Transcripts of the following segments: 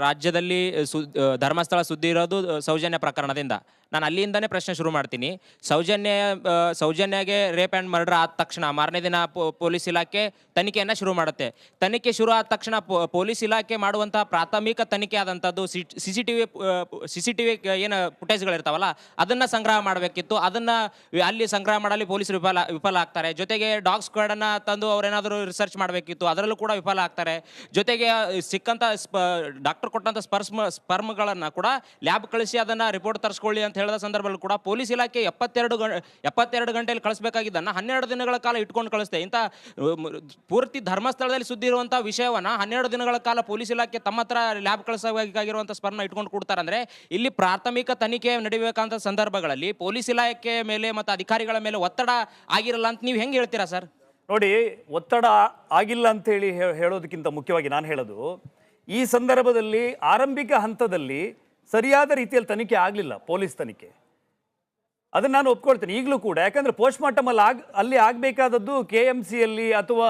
ರಾಜ್ಯದಲ್ಲಿ ಸು ಧರ್ಮಸ್ಥಳ ಸುದ್ದಿ ಇರೋದು ಸೌಜನ್ಯ ಪ್ರಕರಣದಿಂದ. ನಾನು ಅಲ್ಲಿಂದನೇ ಪ್ರಶ್ನೆ ಶುರು ಮಾಡ್ತೀನಿ. ಸೌಜನ್ಯ ಸೌಜನ್ಯಗೆ ರೇಪ್ ಆ್ಯಂಡ್ ಮರ್ಡರ್ ಆದ ತಕ್ಷಣ ಮಾರನೇ ದಿನ ಪೊಲೀಸ್ ಇಲಾಖೆ ತನಿಖೆಯನ್ನು ಶುರು ಮಾಡುತ್ತೆ. ತನಿಖೆ ಶುರು ಆದ ತಕ್ಷಣ ಪೊಲೀಸ್ ಇಲಾಖೆ ಮಾಡುವಂತಹ ಪ್ರಾಥಮಿಕ ತನಿಖೆ ಆದಂಥದ್ದು C C T V C C T V ಏನು ಫುಟೇಜ್ಗಳಿರ್ತಾವಲ್ಲ, ಅದನ್ನು ಸಂಗ್ರಹ ಮಾಡಬೇಕಿತ್ತು. ಅದನ್ನು ಅಲ್ಲಿ ಸಂಗ್ರಹ ಮಾಡಲಿ ಪೊಲೀಸರು ವಿಫಲ ವಿಫಲ ಆಗ್ತಾರೆ. ಜೊತೆಗೆ ಡಾಗ್ ಸ್ಕ್ವಾಡನ್ನು ತಂದು ಅವರೇನಾದರೂ ರಿಸರ್ಚ್ ಮಾಡಬೇಕಿತ್ತು, ಅದರಲ್ಲೂ ಕೂಡ ವಿಫಲ ಆಗ್ತಾರೆ. ಜೊತೆಗೆ ಸಿಕ್ಕಂಥ ಸ್ಪ ಡಾಕ್ಟರ್ ಕೊಟ್ಟಂಥ ಸ್ಪರ್ಸ್ಮ ಸ್ಪರ್ಮ್ಗಳನ್ನು ಕೂಡ ಲ್ಯಾಬ್ ಕಳಿಸಿ ಅದನ್ನು ರಿಪೋರ್ಟ್ ತರಿಸ್ಕೊಳ್ಳಿ ಅಂತ ಹೇಳಿದ ಸಂದರ್ಭದಲ್ಲಿ ಕೂಡ ಪೊಲೀಸ್ ಇಲಾಖೆ ಎಪ್ಪತ್ತೆರಡು ಗಂ, ಎಪ್ಪತ್ತೆರಡು ಗಂಟೆಯಲ್ಲಿ ಕಳಿಸಬೇಕಾಗಿದ್ದನ್ನು ಹನ್ನೆರಡು ದಿನಗಳ ಕಾಲ ಇಟ್ಕೊಂಡು ಕಳಿಸ್ತೆ ಇಂಥ ಪೂರ್ತಿ ಧರ್ಮಸ್ಥಳದಲ್ಲಿ ಸುದ್ದಿ ಇರುವಂಥ ವಿಷಯವನ್ನ ಹನ್ನೆರಡು ದಿನಗಳ ಕಾಲ ಪೊಲೀಸ್ ಇಲಾಖೆ ತಮ್ಮ ಹತ್ರ ಲ್ಯಾಬ್ ಕಳಿಸಬೇಕಾಗಿರುವಂಥ ಸ್ಪರ್ಮ ಇಟ್ಕೊಂಡು ಕೊಡ್ತಾರೆ ಅಂದರೆ ಇಲ್ಲಿ ಪ್ರಾಥಮಿಕ ತನಿಖೆ ನಡಿಬೇಕಂತ ಸಂದರ್ಭಗಳಲ್ಲಿ ಪೊಲೀಸ್ ಇಲಾಖೆ ಮೇಲೆ ಮತ್ತು ಅಧಿಕಾರಿಗಳ ಮೇಲೆ ಒತ್ತಡ ಆಗಿರಲ್ಲ ಅಂತ ನೀವು ಹೆಂಗೆ ಹೇಳ್ತೀರಾ ಸರ್? ನೋಡಿ, ಒತ್ತಡ ಆಗಿಲ್ಲ ಅಂತೇಳಿ ಹೇಳೋದಕ್ಕಿಂತ ಮುಖ್ಯವಾಗಿ ನಾನು ಹೇಳೋದು ಈ ಸಂದರ್ಭದಲ್ಲಿ ಆರಂಭಿಕ ಹಂತದಲ್ಲಿ ಸರಿಯಾದ ರೀತಿಯಲ್ಲಿ ತನಿಖೆ ಆಗಲಿಲ್ಲ, ಪೊಲೀಸ್ ತನಿಖೆ. ಅದನ್ನು ನಾನು ಒಪ್ಕೊಳ್ತೇನೆ. ಈಗಲೂ ಕೂಡ, ಯಾಕಂದರೆ ಪೋಸ್ಟ್ ಮಾರ್ಟಮ್ ಅಲ್ಲಿ ಆಗ್, ಅಲ್ಲಿ ಆಗಬೇಕಾದದ್ದು ಕೆ ಎಂ ಸಿಯಲ್ಲಿ ಅಥವಾ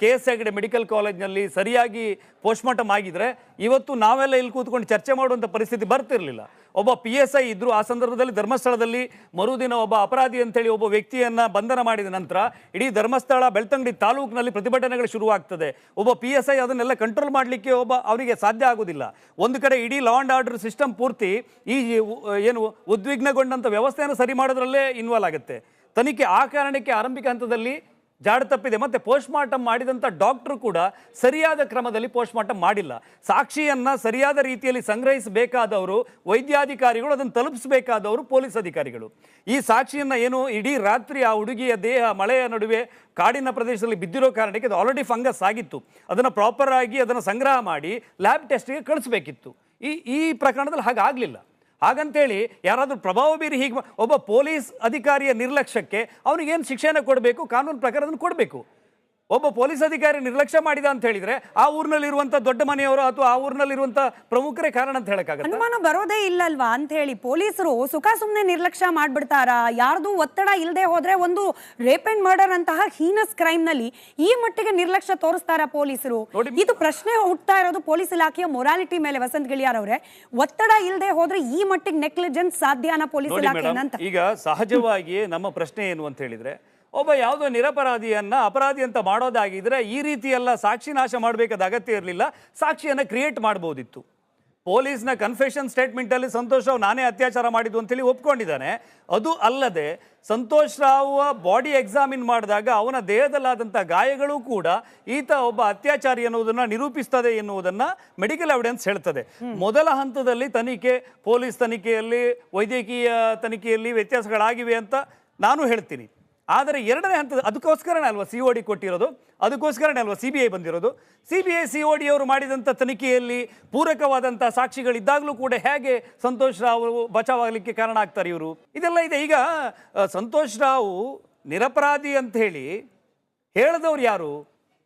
ಕೆ ಎಸ್ ಹೆಗಡೆ ಮೆಡಿಕಲ್ ಕಾಲೇಜ್ನಲ್ಲಿ ಸರಿಯಾಗಿ ಪೋಸ್ಟ್ ಮಾರ್ಟಮ್ ಆಗಿದ್ರೆ, ಇವತ್ತು ನಾವೆಲ್ಲ ಇಲ್ಲಿ ಕೂತ್ಕೊಂಡು ಚರ್ಚೆ ಮಾಡುವಂಥ ಪರಿಸ್ಥಿತಿ ಬರ್ತಿರಲಿಲ್ಲ. ಒಬ್ಬ ಪಿ ಎಸ್ ಐ ಇದ್ದರು ಆ ಸಂದರ್ಭದಲ್ಲಿ ಧರ್ಮಸ್ಥಳದಲ್ಲಿ ಮರುದಿನ ಒಬ್ಬ ಅಪರಾಧಿ ಅಂತೇಳಿ ಒಬ್ಬ ವ್ಯಕ್ತಿಯನ್ನ ಬಂಧನ ಮಾಡಿದ ನಂತರ ಇಡೀ ಧರ್ಮಸ್ಥಳ, ಬೆಳ್ತಂಗಡಿ ತಾಲೂಕಿನಲ್ಲಿ ಪ್ರತಿಭಟನೆಗಳು ಶುರುವಾಗ್ತದೆ. ಒಬ್ಬ ಪಿ ಎಸ್ ಐ ಅದನ್ನೆಲ್ಲ ಕಂಟ್ರೋಲ್ ಮಾಡಲಿಕ್ಕೆ ಒಬ್ಬ ಅವರಿಗೆ ಸಾಧ್ಯ ಆಗೋದಿಲ್ಲ. ಒಂದು ಕಡೆ ಇಡೀ ಲಾ ಆ್ಯಂಡ್ ಆರ್ಡರ್ ಸಿಸ್ಟಮ್ ಪೂರ್ತಿ ಈ ಏನು ಉದ್ವಿಗ್ನಗೊಂಡಂಥ ವ್ಯವಸ್ಥೆಯನ್ನು ಸರಿ ಮಾಡೋದ್ರಲ್ಲೇ ಇನ್ವಾಲ್ವ್ ಆಗುತ್ತೆ. ತನಿಖೆ ಆ ಕಾರಣಕ್ಕೆ ಆರಂಭಿಕ ಹಂತದಲ್ಲಿ ಜಾಡು ತಪ್ಪಿದೆ. ಮತ್ತೆ ಪೋಸ್ಟ್ ಮಾರ್ಟಮ್ ಮಾಡಿದಂಥ ಡಾಕ್ಟರ್ ಕೂಡ ಸರಿಯಾದ ಕ್ರಮದಲ್ಲಿ ಪೋಸ್ಟ್ ಮಾರ್ಟಮ್ ಮಾಡಿಲ್ಲ. ಸಾಕ್ಷಿಯನ್ನ ಸರಿಯಾದ ರೀತಿಯಲ್ಲಿ ಸಂಗ್ರಹಿಸಬೇಕಾದವರು ವೈದ್ಯಾಧಿಕಾರಿಗಳು, ಅದನ್ನು ತಲುಪಿಸಬೇಕಾದವರು ಪೊಲೀಸ್ ಅಧಿಕಾರಿಗಳು. ಈ ಸಾಕ್ಷಿಯನ್ನ ಏನು ಇಡೀ ರಾತ್ರಿ ಆ ಹುಡುಗಿಯ ದೇಹ, ಮಳೆಯ ನಡುವೆ ಕಾಡಿನ ಪ್ರದೇಶದಲ್ಲಿ ಬಿದ್ದಿರೋ ಕಾರಣಕ್ಕೆ ಅದು ಆಲ್ರೆಡಿ ಫಂಗಸ್ ಆಗಿತ್ತು. ಅದನ್ನು ಪ್ರಾಪರ್ ಆಗಿ ಅದನ್ನು ಸಂಗ್ರಹ ಮಾಡಿ ಲ್ಯಾಬ್ ಟೆಸ್ಟ್ಗೆ ಕಳಿಸ್ಬೇಕಿತ್ತು. ಈ ಈ ಪ್ರಕರಣದಲ್ಲಿ ಹಾಗಾಗಲಿಲ್ಲ. ಹಾಗಂತೇಳಿ ಯಾರಾದರೂ ಪ್ರಭಾವ ಬೀರಿ ಹೀಗೆ ಒಬ್ಬ ಪೊಲೀಸ್ ಅಧಿಕಾರಿಯ ನಿರ್ಲಕ್ಷ್ಯಕ್ಕೆ ಅವನಿಗೇನು ಶಿಕ್ಷೆಯನ್ನು ಕೊಡಬೇಕು, ಕಾನೂನು ಪ್ರಕಾರ ಅದನ್ನು ಕೊಡಬೇಕು. ಒಬ್ಬ ಪೊಲೀಸ್ ಅಧಿಕಾರಿ ನಿರ್ಲಕ್ಷ್ಯ ಮಾಡಿದ ಅಂತ ಹೇಳಿದ್ರೆ ಆ ಊರಿನಲ್ಲಿರುವಂಥ ದೊಡ್ಡ ಮನೆಯವರು ಅಥವಾ ಆ ಊರಿನಲ್ಲಿರುವಂತ ಪ್ರಮುಖರೇ ಕಾರಣ ಅಂತ ಹೇಳಕ್ಕಾಗತ್ತೆ? ಅನುಮಾನ ಬರೋದೇ ಇಲ್ಲಲ್ವಾ ಅಂತ ಹೇಳಿ ಪೊಲೀಸರು ಸುಖ ಸುಮ್ಮನೆ ನಿರ್ಲಕ್ಷ್ಯ ಮಾಡ್ಬಿಡ್ತಾರಾ? ಯಾರ್ದು ಒತ್ತಡ ಇಲ್ಲದೆ ಹೋದ್ರೆ ಒಂದು ರೇಪ್ ಅಂಡ್ ಮರ್ಡರ್ ಅಂತಹ ಹೀನಸ್ ಕ್ರೈಮ್ನಲ್ಲಿ ಈ ಮಟ್ಟಿಗೆ ನಿರ್ಲಕ್ಷ್ಯ ತೋರಿಸ್ತಾರ ಪೊಲೀಸರು? ಇದು ಪ್ರಶ್ನೆ ಹುಟ್ಟತಾ ಇರೋದು ಪೊಲೀಸ್ ಇಲಾಖೆಯ ಮೊರಾಲಿಟಿ ಮೇಲೆ ವಸಂತ್ ಗಿಳಿಯಾರ್ ಅವರೇ. ಒತ್ತಡ ಇಲ್ಲದೆ ಹೋದ್ರೆ ಈ ಮಟ್ಟಿಗೆ ನೆಗ್ಲಿಜೆನ್ಸ್ ಸಾಧ್ಯನಾ ಪೊಲೀಸ್ ಇಲಾಖೆ ಈಗ ಸಹಜವಾಗಿಯೇ ನಮ್ಮ ಪ್ರಶ್ನೆ ಏನು ಅಂತ ಹೇಳಿದ್ರೆ ಒಬ್ಬ ಯಾವುದೋ ನಿರಪರಾಧಿಯನ್ನ ಅಪರಾಧಿ ಅಂತ ಮಾಡೋದಾಗಿದ್ರೆ ಈ ರೀತಿಯೆಲ್ಲ ಸಾಕ್ಷಿ ನಾಶ ಮಾಡಬೇಕಾದ ಅಗತ್ಯ ಇರಲಿಲ್ಲ. ಸಾಕ್ಷಿಯನ್ನ ಕ್ರಿಯೇಟ್ ಮಾಡ್ಬೋದಿತ್ತು. ಪೊಲೀಸ್ನ ಕನ್ಫೆಷನ್ ಸ್ಟೇಟ್ಮೆಂಟಲ್ಲಿ ಸಂತೋಷ್ ರಾವ್ ನಾನೇ ಅತ್ಯಾಚಾರ ಮಾಡಿದ್ದು ಅಂತೇಳಿ ಒಪ್ಕೊಂಡಿದ್ದಾನೆ. ಅದು ಅಲ್ಲದೆ ಸಂತೋಷ್ ರಾವ್ ಬಾಡಿ ಎಕ್ಸಾಮಿನ್ ಮಾಡಿದಾಗ ಅವನ ದೇಹದಲ್ಲಾದಂಥ ಗಾಯಗಳು ಕೂಡ ಈತ ಒಬ್ಬ ಅತ್ಯಾಚಾರಿ ಎನ್ನುವುದನ್ನ ನಿರೂಪಿಸ್ತದೆ ಎನ್ನುವುದನ್ನು ಮೆಡಿಕಲ್ ಎವಿಡೆನ್ಸ್ ಹೇಳ್ತದೆ. ಮೊದಲ ಹಂತದಲ್ಲಿ ತನಿಖೆ ಪೊಲೀಸ್ ತನಿಖೆಯಲ್ಲಿ ವೈದ್ಯಕೀಯ ತನಿಖೆಯಲ್ಲಿ ವ್ಯತ್ಯಾಸಗಳಾಗಿವೆ ಅಂತ ನಾನು ಹೇಳ್ತೀನಿ. ಆದರೆ ಎರಡನೇ ಹಂತದ ಅದಕ್ಕೋಸ್ಕರನೇ ಅಲ್ವಾ ಸಿ ಒ ಡಿ ಕೊಟ್ಟಿರೋದು? ಅದಕ್ಕೋಸ್ಕರನೇ ಅಲ್ವಾ ಸಿ ಬಿ ಐ ಬಂದಿರೋದು? C B I C O D ಅವರು ಮಾಡಿದಂಥ ತನಿಖೆಯಲ್ಲಿ ಪೂರಕವಾದಂಥ ಸಾಕ್ಷಿಗಳಿದ್ದಾಗಲೂ ಕೂಡ ಹೇಗೆ ಸಂತೋಷ್ ರಾವ್ ಬಚಾವಾಗಲಿಕ್ಕೆ ಕಾರಣ ಆಗ್ತಾರೆ ಇವರು? ಇದೆಲ್ಲ ಇದೆ. ಈಗ ಸಂತೋಷ್ ರಾವ್ ನಿರಪರಾಧಿ ಅಂತ ಹೇಳಿ ಹೇಳಿದವ್ರು ಯಾರು?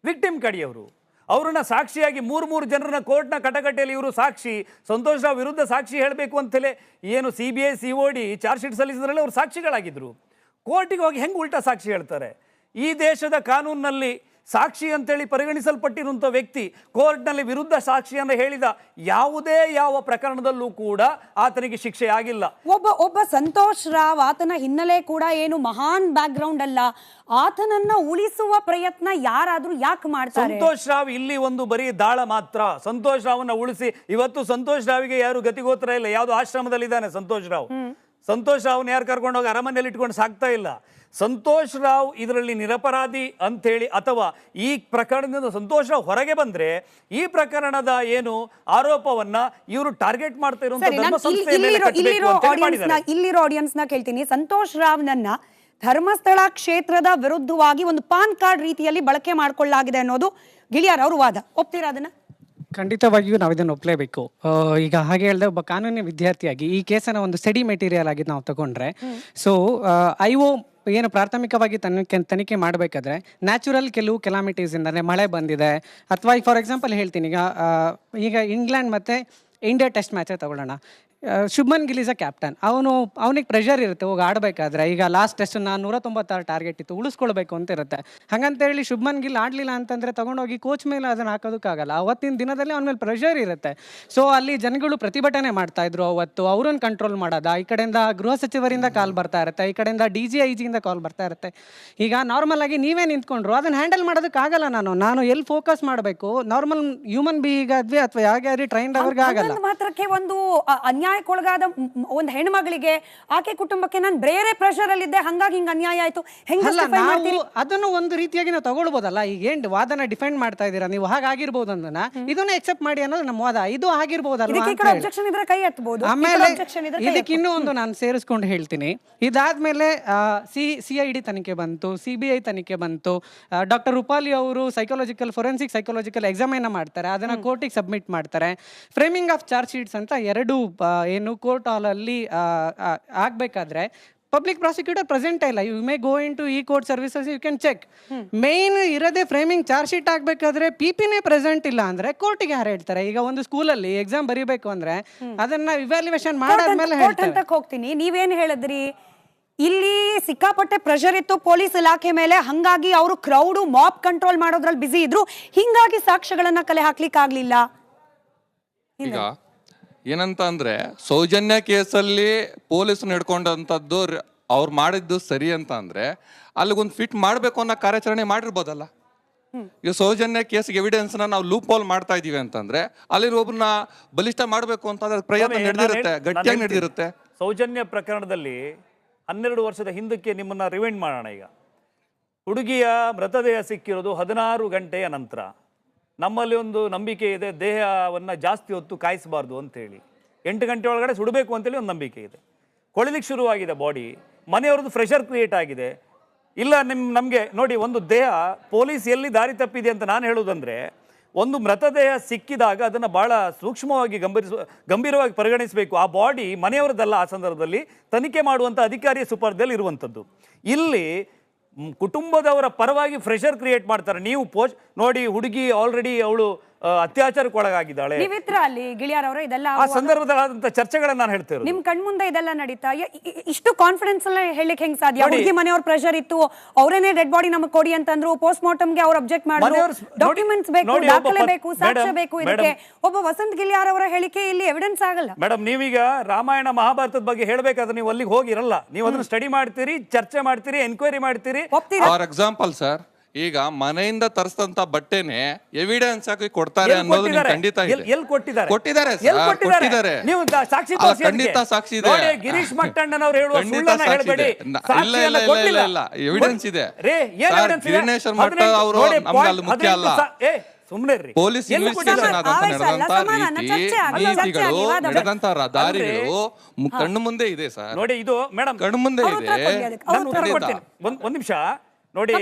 ವಿಕ್ಟಿಮ್ ಕಡಿಯವರು ಅವರನ್ನ ಸಾಕ್ಷಿಯಾಗಿ ಮೂರು ಮೂರು ಜನರನ್ನ ಕೋರ್ಟ್ನ ಕಟಕಟೆಯಲ್ಲಿ ಇವರು ಸಾಕ್ಷಿ, ಸಂತೋಷ್ ರಾವ್ ವಿರುದ್ಧ ಸಾಕ್ಷಿ ಹೇಳಬೇಕು ಅಂತಲೇ ಏನು C B I C O D charge sheet ಸಲ್ಲಿಸಿದ್ರಲ್ಲಿ ಅವರು ಸಾಕ್ಷಿಗಳಾಗಿದ್ರು. ಕೋರ್ಟಿಗೆ ಹೋಗಿ ಹೆಂಗೆ ಉಲ್ಟಾ ಸಾಕ್ಷಿ ಹೇಳ್ತಾರೆ? ಈ ದೇಶದ ಕಾನೂನಿನಲ್ಲಿ ಸಾಕ್ಷಿ ಅಂತೇಳಿ ಪರಿಗಣಿಸಲ್ಪಟ್ಟಿರುವಂಥ ವ್ಯಕ್ತಿ ಕೋರ್ಟ್ನಲ್ಲಿ ವಿರುದ್ಧ ಸಾಕ್ಷಿಯನ್ನು ಹೇಳಿದ ಯಾವುದೇ ಯಾವ ಪ್ರಕರಣದಲ್ಲೂ ಕೂಡ ಆತನಿಗೆ ಶಿಕ್ಷೆ ಆಗಿಲ್ಲ. ಒಬ್ಬ ಒಬ್ಬ ಸಂತೋಷ್ ರಾವ್ ಆತನ ಹಿನ್ನೆಲೆ ಕೂಡ ಏನು ಮಹಾನ್ ಬ್ಯಾಕ್ ಗ್ರೌಂಡ್ ಅಲ್ಲ. ಆತನನ್ನ ಉಳಿಸುವ ಪ್ರಯತ್ನ ಯಾರಾದ್ರೂ ಯಾಕೆ ಮಾಡ್ತಾರೆ? ಸಂತೋಷ್ ರಾವ್ ಇಲ್ಲಿ ಒಂದು ಬರೀ ದಾಳ ಮಾತ್ರ. ಸಂತೋಷ್ ರಾವ್ನ ಉಳಿಸಿ ಇವತ್ತು ಸಂತೋಷ್ ರಾವ್ಗೆ ಯಾರು ಗತಿಗೋತ್ರ ಇಲ್ಲ ಯಾವ್ದು ಆಶ್ರಮದಲ್ಲಿ ಇದ್ದಾನೆ ಸಂತೋಷ್ ರಾವ್. ಸಂತೋಷ್ ರಾವ್ನ ಯಾರು ಕರ್ಕೊಂಡು ಹೋಗಿ ಅರಮನೆಯಲ್ಲಿ ಇಟ್ಕೊಂಡು ಸಾಕ್ತಾ ಇಲ್ಲ. ಸಂತೋಷ್ ರಾವ್ ಇದರಲ್ಲಿ ನಿರಪರಾಧಿ ಅಂಥೇಳಿ ಅಥವಾ ಈ ಪ್ರಕರಣದಿಂದ ಸಂತೋಷ್ ರಾವ್ ಹೊರಗೆ ಬಂದ್ರೆ ಈ ಪ್ರಕರಣದ ಏನು ಆರೋಪವನ್ನ ಇವರು ಟಾರ್ಗೆಟ್ ಮಾಡ್ತಾ ಇರುವಂತ ಧರ್ಮ ಸಂಸ್ಥೆಯ ಮೇಲೆ ಇಲ್ಲಿರೋ ಆಡಿಯನ್ಸ್ನ ಕೇಳ್ತೀನಿ. ಸಂತೋಷ್ ರಾವ್ ನನ್ನ ಧರ್ಮಸ್ಥಳ ಕ್ಷೇತ್ರದ ವಿರುದ್ಧವಾಗಿ ಒಂದು ಪಾನ್ ಕಾರ್ಡ್ ರೀತಿಯಲ್ಲಿ ಬಳಕೆ ಮಾಡಿಕೊಳ್ಳಲಾಗಿದೆ ಅನ್ನೋದು ಗಿಳಿಯಾರ್ ಅವರು ವಾದ. ಒಪ್ತೀರಾ ಅದನ್ನ? ಖಂಡಿತವಾಗಿಯೂ ನಾವು ಇದನ್ನು ಒಪ್ಪಲೇಬೇಕು ಈಗ ಹಾಗೆ ಹೇಳಿದೆ ಒಬ್ಬ ಕಾನೂನಿನ ವಿದ್ಯಾರ್ಥಿಯಾಗಿ ಈ ಕೇಸನ್ನು ಒಂದು ಸ್ಟಡಿ ಮೆಟೀರಿಯಲ್ ಆಗಿ ನಾವು ತಗೊಂಡ್ರೆ ಸೊ ಐ ಒ ಏನು ಪ್ರಾಥಮಿಕವಾಗಿ ತನಿಖೆ ತನಿಖೆ ಮಾಡಬೇಕಾದ್ರೆ ನ್ಯಾಚುರಲ್ ಕೆಲವು ಕೆಲಾಮಿಟೀಸ್ ಇಂದಾನೆ ಮಳೆ ಬಂದಿದೆ. ಅಥವಾ ಫಾರ್ ಎಕ್ಸಾಂಪಲ್ ಹೇಳ್ತೀನಿ ಈಗ ಈಗ ಇಂಗ್ಲೆಂಡ್ ಮತ್ತು ಇಂಡಿಯಾ ಟೆಸ್ಟ್ ಮ್ಯಾಚೇ ತಗೊಳ್ಳೋಣ. Shubman Gill is a captain ಅವನು, ಅವನಿಗೆ ಪ್ರೆಷರ್ ಇರುತ್ತೆ, ಹೋಗಿ ಆಡಬೇಕಾದ್ರೆ. ಈಗ ಲಾಸ್ಟ್ ಟೆಸ್ಟ್ ನಾನು ನೂರ ತೊಂಬತ್ತಾರು ಟಾರ್ಗೆಟ್ ಇತ್ತು, ಉಳಿಸ್ಕೊಳ್ಬೇಕು ಅಂತ ಇರುತ್ತೆ. ಹಾಗಂತ ಹೇಳಿ ಶುಭ್ಮನ್ ಗಿಲ್ ಆಡಲಿಲ್ಲ ಅಂತಂದರೆ ತೊಗೊಂಡೋಗಿ ಕೋಚ್ ಮೇಲೆ ಅದನ್ನು ಹಾಕೋದಕ್ಕಾಗಲ್ಲ. ಅವತ್ತಿನ ದಿನದಲ್ಲಿ ಅವನ ಮೇಲೆ ಪ್ರೆಷರ್ ಇರುತ್ತೆ. ಸೊ ಅಲ್ಲಿ ಜನಗಳು ಪ್ರತಿಭಟನೆ ಮಾಡ್ತಾ ಇದ್ರು ಅವತ್ತು. ಅವ್ರನ್ನ ಕಂಟ್ರೋಲ್ ಮಾಡೋದ? ಈ ಕಡೆಯಿಂದ ಗೃಹ ಸಚಿವರಿಂದ ಕಾಲ್ ಬರ್ತಾ ಇರುತ್ತೆ. ಈ ಕಡೆಯಿಂದ ಡಿ ಜಿ ಐ ಜಿಯಿಂದ ಕಾಲ್ ಬರ್ತಾ ಇರುತ್ತೆ. ಈಗ ನಾರ್ಮಲ್ ಆಗಿ ನೀವೇ ನಿಂತ್ಕೊಂಡ್ರು, ಅದನ್ನು ಹ್ಯಾಂಡಲ್ ಮಾಡೋದಕ್ಕಾಗಲ್ಲ ನಾನು. ನಾನು ಎಲ್ಲಿ ಫೋಕಸ್ ಮಾಡಬೇಕು? ನಾರ್ಮಲ್ ಹ್ಯೂಮನ್ ಬೀಯಿಂಗ್ ಆದ್ವಿ ಅಥವಾ ಯಾವ್ಯಾರಿ ಟ್ರೈನ್ ಅವ್ರಿಗೆ ಆಗಲ್ಲ. ಹಂಗಂದ್ ಮಾತ್ರಕ್ಕೆ ಒಂದು ಅನ್ಯಾಯಕ್ಕೊಳಗಾದ ಒಂದು ಹೆಣ್ಮಗಳಿಗೆ ಆಕೆ ಕುಟುಂಬಕ್ಕೆ ನಾನು ಬೇರೆ ಪ್ರೆಷರ್ ಅಲ್ಲಿ ಇದ್ದೆ ಹಂಗಾಗಿ ಹಿಂಗ ಅನ್ಯಾಯ ಆಯ್ತು. ಹೆಂಗ್ ಅದನ್ನು ಒಂದು ರೀತಿಯಾಗಿ ನಾವು ತಗೊಳ್ಬೋದಲ್ಲ ಈಗ ಏನ್ ವಾದನ ಡಿಫೆಂಡ್ ಮಾಡ್ತಾ ಇದ್ದೀರಾ ನೀವು ಹಾಗಾಗಿರ್ಬೋದು ಅಂದನ ಇದನ್ನ ಎಕ್ಸೆಪ್ಟ್ ಮಾಡಿ ಅನ್ನೋದು ನಮ್ಮ ವಾದ ಇದು ಆಗಿರ್ಬೋದಲ್ಲ ಕೈ ಎತ್ತಬಹುದು ಆಮೇಲೆ ಇದಕ್ಕೆ ಇನ್ನೂ ಒಂದು ನಾನು ಸೇರಿಸ್ಕೊಂಡು ಹೇಳ್ತೀನಿ. ಇದಾದ್ಮೇಲೆ ಸಿ ಸಿ ಐ ಡಿ ತನಿಖೆ ಬಂತು ಸಿ ಬಿ ಐ ತನಿಖೆ ಬಂತು ಡಾಕ್ಟರ್ ರೂಪಾಲಿ ಅವರು ಸೈಕಾಲಜಿಕಲ್ ಫೊರೆನ್ಸಿಕ್ ಸೈಕಾಲಜಿಕಲ್ ಎಕ್ಸಾಮ್ ಮಾಡ್ತಾರೆ ಅದನ್ನ ಕೋರ್ಟಿಗೆ ಸಬ್ಮಿಟ್ ಮಾಡ್ತಾರೆ. ಫ್ರೇಮಿಂಗ್ ಆಫ್ ಚಾರ್ಜ್ ಶೀಟ್ಸ್ ಅಂತ ಎರಡು ಏನು ಕೋರ್ಟ್ ಹಾಲಲ್ಲಿ ಆಗಬೇಕಾದ್ರೆ ಪಬ್ಲಿಕ್ ಪ್ರಾಸಿಕ್ಯೂಟರ್ ಪ್ರೆಸೆಂಟ್ ಇಲ್ಲ. You may go into e court services you can check main ಇರದೆ ಫ್ರೇಮಿಂಗ್ ಚಾರ್ಜ್ ಶೀಟ್ ಆಗಬೇಕಾದ್ರೆ ಪಿ ಪಿನೇ ಪ್ರೆಸೆಂಟ್ ಇಲ್ಲ ಅಂದ್ರೆ ಕೋರ್ಟಿಗೆ ಯಾರು ಹೇಳ್ತಾರೆ? ಈಗ ಒಂದು ಸ್ಕೂಲಲ್ಲಿ ಎಕ್ಸಾಮ್ ಬರೀಬೇಕು ಅಂದ್ರೆ ಅದನ್ನ ಇವ್ಯಾಲ್ಯೂಯೇಷನ್ ಮಾಡಾದ್ಮೇಲೆ ಹೋಗ್ತೀನಿ. ನೀವೇನ್ ಹೇಳಿದ್ರಿ? ಇಲ್ಲಿ ಸಿಕ್ಕಾಪಟ್ಟೆ ಪ್ರೆಷರ್ ಇತ್ತು ಪೊಲೀಸ್ ಇಲಾಖೆ ಮೇಲೆ. ಹಂಗಾಗಿ ಅವರು ಕ್ರೌಡು ಮಾಪ್ ಕಂಟ್ರೋಲ್ ಮಾಡೋದ್ರಲ್ಲಿ ಬಿಸಿ ಇದ್ರು. ಹಿಂಗಾಗಿ ಸಾಕ್ಷ್ಯಗಳನ್ನ ಕಲೆ ಹಾಕ್ಲಿಕ್ಕೆ ಆಗ್ಲಿಲ್ಲ ಈಗ ಏನಂತ ಅಂದ್ರೆ ಸೌಜನ್ಯ ಕೇಸಲ್ಲಿ ಪೊಲೀಸ್ ಹಿಡ್ಕೊಂಡಂತದ್ದು ಅವ್ರು ಮಾಡಿದ್ದು ಸರಿ ಅಂತ ಅಂದ್ರೆ ಅಲ್ಲಿಗೊಂದು ಫಿಟ್ ಮಾಡಬೇಕು ಅನ್ನೋ ಕಾರ್ಯಾಚರಣೆ ಮಾಡಿರ್ಬೋದಲ್ಲ? ಈಗ ಸೌಜನ್ಯ ಕೇಸ್ಗೆ ನ ನಾವು ಲೂಪ್ ಹೋಲ್ ಮಾಡ್ತಾ ಇದೀವಿ ಅಂತಂದ್ರೆ ಅಲ್ಲಿ ಒಬ್ಬರನ್ನ ಬಲಿಷ್ಠ ಮಾಡಬೇಕು ಅಂತ ಅದ್ರ ಪ್ರಯತ್ನ ನಡೆದಿರುತ್ತೆ ಗಟ್ಟಿಯಾಗಿ ನಡೆದಿರುತ್ತೆ. ಸೌಜನ್ಯ ಪ್ರಕರಣದಲ್ಲಿ ಹನ್ನೆರಡು ವರ್ಷದ ಹಿಂದಕ್ಕೆ ನಿಮ್ಮನ್ನ ರಿವೈಂಡ್ ಮಾಡೋಣ ಈಗ. ಹುಡುಗಿಯ ಮೃತದೇಹ ಸಿಕ್ಕಿರೋದು ಹದಿನಾರು ಗಂಟೆಯ ನಂತರ. ನಮ್ಮಲ್ಲಿ ಒಂದು ನಂಬಿಕೆ ಇದೆ, ದೇಹವನ್ನು ಜಾಸ್ತಿ ಹೊತ್ತು ಕಾಯಿಸಬಾರ್ದು ಅಂತೇಳಿ ಎಂಟು ಗಂಟೆ ಒಳಗಡೆ ಸುಡಬೇಕು ಅಂತೇಳಿ ಒಂದು ನಂಬಿಕೆ ಇದೆ. ಕೊಳಿಲಿಕ್ಕೆ ಶುರುವಾಗಿದೆ ಬಾಡಿ ಮನೆಯವ್ರದ್ದು ಫ್ರೆಷರ್ ಕ್ರಿಯೇಟ್ ಆಗಿದೆ. ಇಲ್ಲ ನಿಮ್ಮ ನಮಗೆ, ನೋಡಿ, ಒಂದು ದೇಹ ಪೊಲೀಸ್ ಎಲ್ಲಿ ದಾರಿ ತಪ್ಪಿದೆ ಅಂತ ನಾನು ಹೇಳೋದಂದರೆ, ಒಂದು ಮೃತದೇಹ ಸಿಕ್ಕಿದಾಗ ಅದನ್ನು ಭಾಳ ಸೂಕ್ಷ್ಮವಾಗಿ ಗಂಭೀರಿಸ, ಗಂಭೀರವಾಗಿ ಪರಿಗಣಿಸಬೇಕು. ಆ ಬಾಡಿ ಮನೆಯವರದಲ್ಲ ಆ ಸಂದರ್ಭದಲ್ಲಿ ತನಿಖೆ ಮಾಡುವಂಥ ಅಧಿಕಾರಿಯ ಸುಪರ್ದಲ್ಲಿ ಇರುವಂಥದ್ದು ಇಲ್ಲಿ ಕುಟುಂಬದವರ ಪರವಾಗಿ ಫ್ರೆಷರ್ ಕ್ರಿಯೇಟ್ ಮಾಡ್ತಾರೆ. ನೀವು ಪೋಸ್ಟ್ ನೋಡಿ ಹುಡುಗಿ ಆಲ್ರೆಡಿ ಅವಳು ಅತ್ಯಾಚಾರಕ್ಕೆ ಒಳಗಾಗಿದ್ದಾಳೆ ನೀವಿತ್ರ ಅಲ್ಲಿ ಗಿಳಿಯಾರ್ ಅವರ ಇದೆಲ್ಲ ಆ ಸಂದರ್ಭದಲ್ಲಾದಂತ ಚರ್ಚೆಗಳನ್ನ ನಾನು ಹೇಳ್ತೇವೆ ನಿಮ್ ಕಣ್ಮುಂದೆ ಇದೆಲ್ಲ ನಡೀತಾ ಇಷ್ಟು ಕಾನ್ಫಿಡೆನ್ಸ್ ಎಲ್ಲ ಹೇಳಿಕ್ ಹೆಂಗ್ ಸಾಧ್ಯ? ಹುಡುಗಿ ಮನೆಯವ್ರ ಪ್ರೆಷರ್ ಇತ್ತು ಅವರೇನೆ ಡೆಡ್ ಬಾಡಿ ನಮಗೆ ಕೊಡಿ ಅಂತಂದ್ರು ಪೋಸ್ಟ್ ಮಾರ್ಟಮ್ಗೆ ಅವ್ರು ಅಬ್ಜೆಕ್ಟ್ ಮಾಡಿದ್ರು ಡಾಕ್ಯುಮೆಂಟ್ಸ್ ಬೇಕು ದಾಖಲೆ ಬೇಕು ಸಾಕ್ಷ್ಯ ಬೇಕು ಇದಕ್ಕೆ. ಒಬ್ಬ ವಸಂತ್ ಗಿಳಿಯಾರ್ ಅವರ ಹೇಳಿಕೆ ಇಲ್ಲಿ ಎವಿಡೆನ್ಸ್ ಆಗಲ್ಲ. ಮೇಡಮ್ ನೀವೀಗ ರಾಮಾಯಣ ಮಹಾಭಾರತದ ಬಗ್ಗೆ ಹೇಳ್ಬೇಕಾದ್ರೆ ನೀವು ಅಲ್ಲಿಗೆ ಹೋಗಿರಲ್ಲ. ನೀವು ಅದನ್ನ ಸ್ಟಡಿ ಮಾಡ್ತೀರಿ ಚರ್ಚೆ ಮಾಡ್ತೀರಿ ಎನ್ಕ್ವೈರಿ ಮಾಡ್ತೀರಿ. ಒಪ್ತೀರಾ? ಫಾರ್ ಎಕ್ಸಾಂಪಲ್ ಸರ್ ಈಗ ಮನೆಯಿಂದ ತರಿಸಿದಂತ ಬಟ್ಟೆನೆ ಎವಿಡೆನ್ಸ್ ಹಾಕಿ ಕೊಡ್ತಾರೆ ಅನ್ನೋದು ನಿಮ್ಗೆ? ಖಂಡಿತ ಇದೆ ಎಲ್ಲಿ ಕೊಟ್ಟಿದ್ದಾರೆ ಕೊಟ್ಟಿದ್ದಾರೆ ಎಲ್ಲಿ ಸರ್, ಕೊಟ್ಟಿದ್ದಾರೆ ನೀವು ದ- ಸಾಕ್ಷಿ ಖಂಡಿತ ಅದಕ್ಕೆ. ಸಾಕ್ಷಿ ಇದೆ ನೋಡಿ, ಗಿರೀಶ್ ಮಟ್ಟಣ್ಣನವರು ಹೇಳುವ ಖಂಡಿತ ಸುಳ್ಳನ್ನ ಸಾಕ್ಷಿ ಹೇಳ್ಬೇಡಿ. ಇದೆ. ನ- ಸಾಕ್ಷಿಯನ್ನ ಇಲ್ಲ, ಇಲ್ಲ, ಇಲ್ಲ, ಕೊಡ್ಲಿಲ್ಲ. ಇಲ್ಲ, ಎವಿಡೆನ್ಸ್ ಇದೆ. ರೇ, ಏನ್ ಸರ್, ಎವಿಡೆನ್ಸ್ ಇದೆ? ಗಿರೀಶ್ ಮಟ್ಟ ಹದಿನೆಂಟು- ಅವರು ನೋಡಿ, ನಮ್ಗೆ point ಅಲ್ಲಿ ಮುಖ್ಯ ಅಲ್ಲ. ಸಾ- ಏ ಸುಮ್ನೆ ಪೊಲೀಸ್ ಎಲ್ಲಿ ಇನ್ವೆಸ್ಟಿಗೇಷನ್? ಆದಂತ ಆವೇಶ ಅಲ್ಲ, ನಡೆದಂತ ಸಮಾಧಾನ, ರೀತಿ ಚರ್ಚೆ ಆಗಲಿ, ಚರ್ಚೆ ನೀತಿಗಳು ಆಗಲಿ, ವಾದ ನಡೆದಂತ ದಾರಿಗಳು ಮು- ಕಣ್ಣು ಮುಂದೆ ಇದೆ ಸರ್ ನೋಡಿ ಇದು ಮೇಡಮ್ ಕಣ್ಣು ಮುಂದೆ ಅವ್ರು ಇದೆ ಉತ್ತರ ಕೊಡಿ ಅದಕ್ಕೆ. ಅವ್ರು ನಾನು ಉತ್ತರ ಖಂಡಿತ. ಕೊಡ್ತೀನಿ ಒಂದ್ ಒಂದ್ ನಿಮಿಷ ನೋಡಿ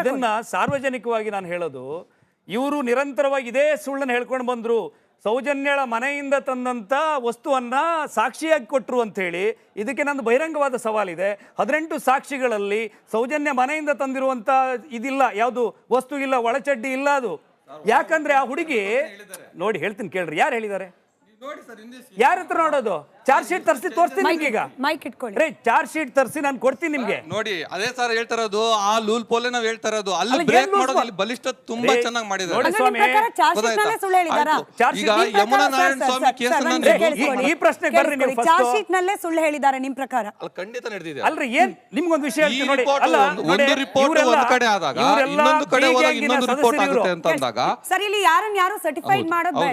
ಇದನ್ನ ಸಾರ್ವಜನಿಕವಾಗಿ ನಾನು ಹೇಳೋದು ಇವರು ನಿರಂತರವಾಗಿ ಇದೇ ಸುಳ್ಳನ್ನು ಹೇಳ್ಕೊಂಡು ಬಂದ್ರು ಸೌಜನ್ಯಳ ಮನೆಯಿಂದ ತಂದಂತ ವಸ್ತುವನ್ನ ಸಾಕ್ಷಿಯಾಗಿ ಕೊಟ್ಟರು ಅಂತ ಹೇಳಿ ಇದಕ್ಕೆ ನಂದು ಬಹಿರಂಗವಾದ ಸವಾಲಿದೆ. ಹದಿನೆಂಟು ಸಾಕ್ಷಿಗಳಲ್ಲಿ ಸೌಜನ್ಯ ಮನೆಯಿಂದ ತಂದಿರುವಂತ ಇದಿಲ್ಲ ಯಾವುದು ವಸ್ತು ಇಲ್ಲ ಒಳಚಡ್ಡಿ ಇಲ್ಲ ಅದು. ಯಾಕಂದ್ರೆ ಆ ಹುಡುಗಿ ನೋಡಿ ಹೇಳ್ತೀನಿ ಕೇಳ್ರಿ ಯಾರು ಹೇಳಿದ್ದಾರೆ? ಯಾರ ಹತ್ರ ನೋಡೋದು? ಚಾರ್ಜ್ ಶೀಟ್ ತರಿಸಿ ತೋರಿಸ್ತೀನಿ ನಿಮ್ಗೆ ಈಗ ಮೈಕ್ ಇಟ್ಕೊಳ್ಳಿ. ರೇ ಚಾರ್ಜ್ ಶೀಟ್ ತರಿಸಿ ನಾನು ಕೊಡ್ತೀನಿ ನಿಮ್ಗೆ. ನೋಡಿ ಅದೇ ಸರ್ ಹೇಳ್ತಾ ಇರೋದು ಆ ಲೂಲ್ ಪೋಲೆ ನಾವ್ ಹೇಳ್ತಾ ಇರೋದು. ಅಲ್ಲಿ ಅಲ್ಲ, ಬ್ರೇಕ್ ಮಾಡೋದು ಅಲ್ಲಿ ಬಲಿಷ್ಠ ತುಂಬಾ ಚೆನ್ನಾಗಿ ನೋಡಿ ಮಾಡಿದ್ದಾರೆ ಅಂದ್ರೆ ಸ್ವಾಮಿ, ನಿಮ್ ಪ್ರಕಾರ ಚಾರ್ಜ್ ಶೀಟ್ ಗೊತ್ತಾಯ್ತಾ? ನಲ್ಲೇ ಸುಳ್ಳು ಹೇಳಿದಾರಾ? ಆಯ್ತು. ಚಾರ್ಜ್ ಈಗ ಶೀಟ್ ಯಮುನಾ ನಾರಾಯಣ ಸ್ವಾಮಿ ಕೇಸನ್ನ ನೀವು. ಈ ಪ್ರಶ್ನೆ ಬರ್ರಿ ನೀವು first. ಚಾರ್ಜ್ ಶೀಟ್ ನಲ್ಲೇ ಸುಳ್ಳು ಹೇಳಿದ್ದಾರೆ ನಿಮ್ ಪ್ರಕಾರ? ಅಲ್ಲಿ ಖಂಡಿತ ನಡೆದಿದೆ. ಅಲ್ರಿ ಏನ್ ನಿಮ್ಗೊಂದು ವಿಷಯ ಈ ಹೇಳ್ತೀನಿ ನೋಡಿ. report ಅಲ್ಲ ಒಂದು- ನೋಡಿ, ಒಂದು report ಇವ್ರೆಲ್ಲ- ಒಂದ್ ಕಡೆ ಆದಾಗ ಸರಿ ಇನ್ನೊಂದು ಕಡೆ ಬಿ ಹೋದಾಗ ಗ್ಯಾಂಗಿನ ಇನ್ನೊಂದು report ಸದಸ್ಯರು ಆಗುತ್ತೆ ಅಂತ ಅಂದಾಗ ಸರ್ ಇಲ್ಲಿ ಯಾರನ್ನ ಯಾರು ಸರ್ಟಿಫೈಡ್ ಮಾಡೋದು ಬೇಡ.